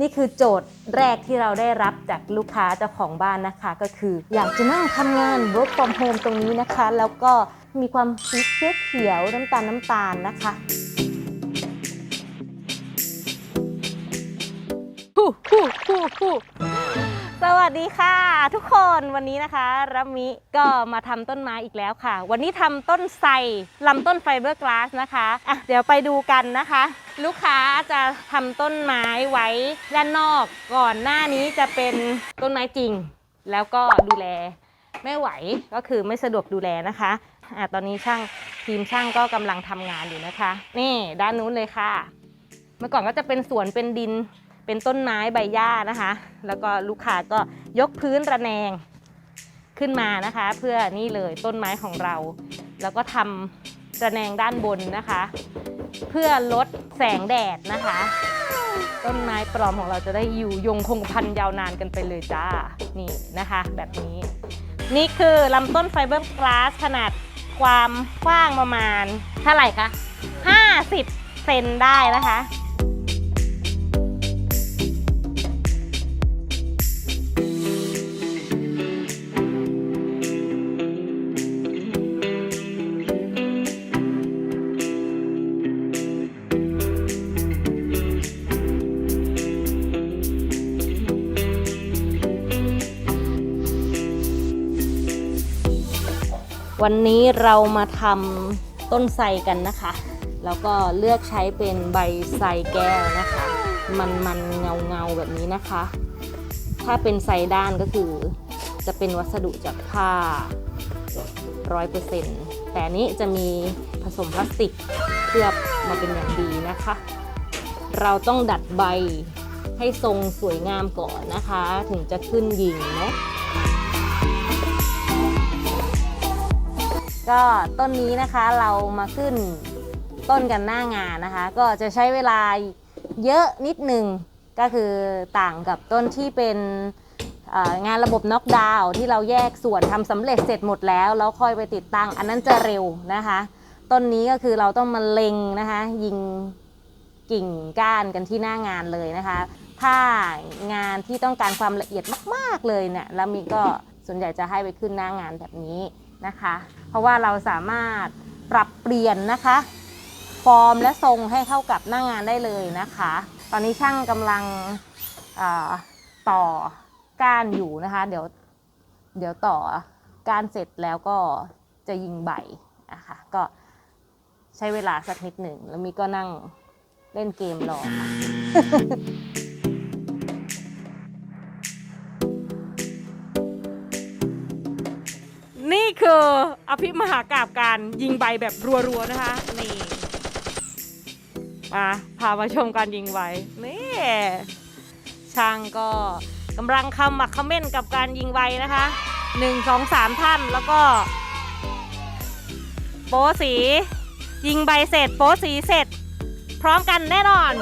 นี่คือโจทย์แรกที่เราได้รับจากลูกค้าเจ้าของบ้านนะคะ ก็คืออยากจะนั่งทำงาน work from home ตรงนี้นะคะ แล้วก็มีความสีเขียวเขียวน้ำตาลน้ำตาลนะคะฮู้ฮู้ฮู้ฮู้ สวัสดีค่ะ ทุกคนวันนี้นะคะรัมมิก็มาทำต้นไม้อีกแล้วค่ะ วันนี้ทำต้นไทรลำต้นไฟเบอร์กลาสนะคะอะเดี๋ยวไปดูกันนะคะ ลูกค้าจะทำต้นไม้ไว้ด้านนอกก่อนหน้านี้จะเป็นต้นไม้จริง แล้วก็ดูแลไม่ไหวก็คือไม่สะดวกดูแลนะคะอะตอนนี้ช่างทีมช่างก็กำลังทำงานอยู่นะคะ นี่ด้านนู้นเลยค่ะ เมื่อก่อนก็จะเป็นสวนเป็นดิน เป็นต้นไม้ใบหญ้านะคะ แล้วก็ลูกค้าก็ยกพื้นระแนงขึ้นมานะคะ เพื่อนี่เลยต้นไม้ของเรา แล้วก็ทำระแนงด้านบนนะคะ เพื่อลดแสงแดดนะคะ ต้นไม้ปลอมของเราจะได้อยู่ยงคงพันยาวนานกันไปเลยจ้านี่นะคะ แบบนี้ นี่คือลำต้นไฟเบอร์กลาสขนาดความกว้างประมาณเท่าไหร่คะ50 เซนได้นะคะ วันนี้เรามาทำต้นไทรกันนะคะ แล้วก็เลือกใช้เป็นใบไทรแก้วนะคะ มันมันเงาเงาๆแบบนี้นะคะ ถ้าเป็นไทรด้านก็คือ จะเป็นวัสดุจากผ้าร้อยเปอร์เซ็นต์แต่นนี้จะมีผสมพลาสติกเคลือบมาเป็นอย่างดีนะคะ เราต้องดัดใบให้ทรงสวยงามก่อนนะคะ ถึงจะขึ้นยิงเนาะ ก็ต้นนี้นะคะเรามาขึ้นต้นกันหน้างานนะคะ ก็จะใช้เวลาเยอะนิดหนึ่งก็คือต่างกับต้นที่เป็นงานระบบน็อกดาวน์ที่เราแยกส่วนทำสำเร็จเสร็จหมดแล้ว แล้วค่อยไปติดตั้ง อันนั้นจะเร็วนะคะ ต้นนี้ก็คือเราต้องมาเล็งนะคะ ยิงกิ่งก้านกันที่หน้างานเลยนะคะ ถ้างานที่ต้องการความละเอียดมาก ๆเลยเนี่ยแล้วมีก็ส่วนใหญ่จะให้ไปขึ้นหน้างานแบบนี้ นะคะ เพราะว่าเราสามารถปรับเปลี่ยนนะคะ ฟอร์มและทรงให้เข้ากับหน้างานได้เลยนะคะ ตอนนี้ช่างกำลังต่อก้านอยู่นะคะ เดี๋ยวเดี๋ยวต่อก้านเสร็จแล้วก็จะยิงใบนะคะก็ใช้เวลาสักนิดหนึ่ง แล้วมีก็นั่งเล่นเกมรอค่ะ นี่คืออภิมหากาบการยิงใบแบบรัวๆนะคะ นี่ มาพามาชมการยิงใบนี่ช่างก็กำลังคำหมักคอมเมนต์กับการยิงใบนะคะหนึ่งสองสามท่านแล้วก็โป๊สี ยิงใบเสร็จโป๊สีเสร็จ พร้อมกันแน่นอน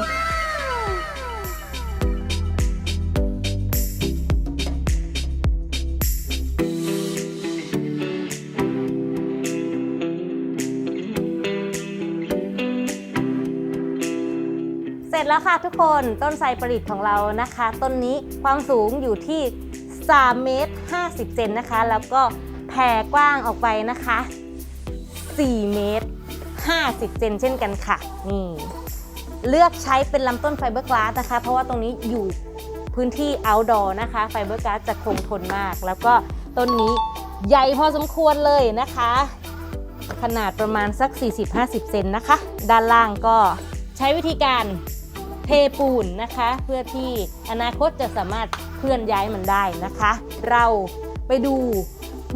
ร็จแล้วค่ะทุกคนต้นไทรประดิษฐ์ของเรานะคะ ต้นนี้ความสูงอยู่ที่ 3 เมตร 50 เซนนะคะ แล้วก็แผ่กว้างออกไปนะคะ 4 เมตร 50 เซนเช่นกันค่ะนี่เลือกใช้เป็นลำต้นไฟเบอร์กลาสนะคะ เพราะว่าตรงนี้อยู่พื้นที่ outdoor นะคะไฟเบอร์กลาสจะคงทนมาก แล้วก็ต้นนี้ใหญ่พอสมควรเลยนะคะ ขนาดประมาณสัก 40-50 เซนนะคะ ด้านล่างก็ใช้วิธีการ เทปูนนะคะ เพื่อที่อนาคตจะสามารถเคลื่อนย้ายมันได้นะคะ เราไปดู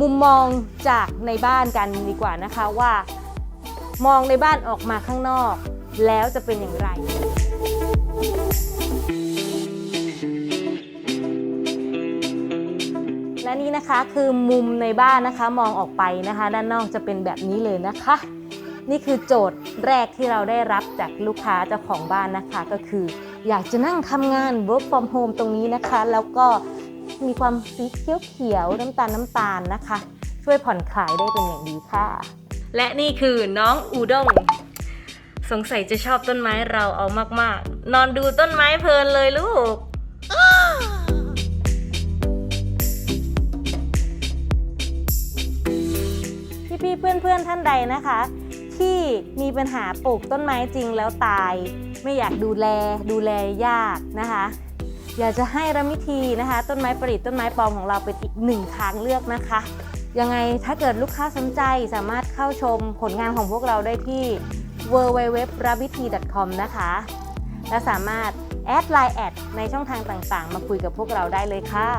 มุมมองจากในบ้านกันดีกว่านะคะว่า มองในบ้านออกมาข้างนอก แล้วจะเป็นอย่างไรและนี่นะคะคือมุมในบ้านนะคะมองออกไปนะคะ ด้านนอกจะเป็นแบบนี้เลยนะคะ นี่คือโจทย์แรกที่เราได้รับจากลูกค้าเจ้าของบ้านนะคะ ก็คือ อยากจะนั่งทำงาน work from home ตรงนี้นะคะ แล้วก็มีความสีเขียวเขียวๆน้ำตาลน้ำตาลนะคะ ช่วยผ่อนคลายได้เป็นอย่างดีค่ะ และนี่คือน้องอูด้งสงสัยจะชอบต้นไม้เราเอามากๆ นอนดูต้นไม้เพลินเลยลูกพี่ๆเพื่อนๆท่านใดนะคะ ที่มีปัญหาปลูกต้นไม้จริงแล้วตาย ไม่อยากดูแลดูแลยากนะคะ อยากจะให้รมิทีนะคะ ต้นไม้ประดิษฐ์ต้นไม้ปลอมของเราเป็นอีกหนึ่งทางเลือกนะคะ ยังไงถ้าเกิดลูกค้าสนใจสามารถเข้าชมผลงานของพวกเราได้ที่ www.rabiti.com นะคะ และสามารถแอดไลน์แอดในช่องทางต่างๆ มาคุยกับพวกเราได้เลยค่ะ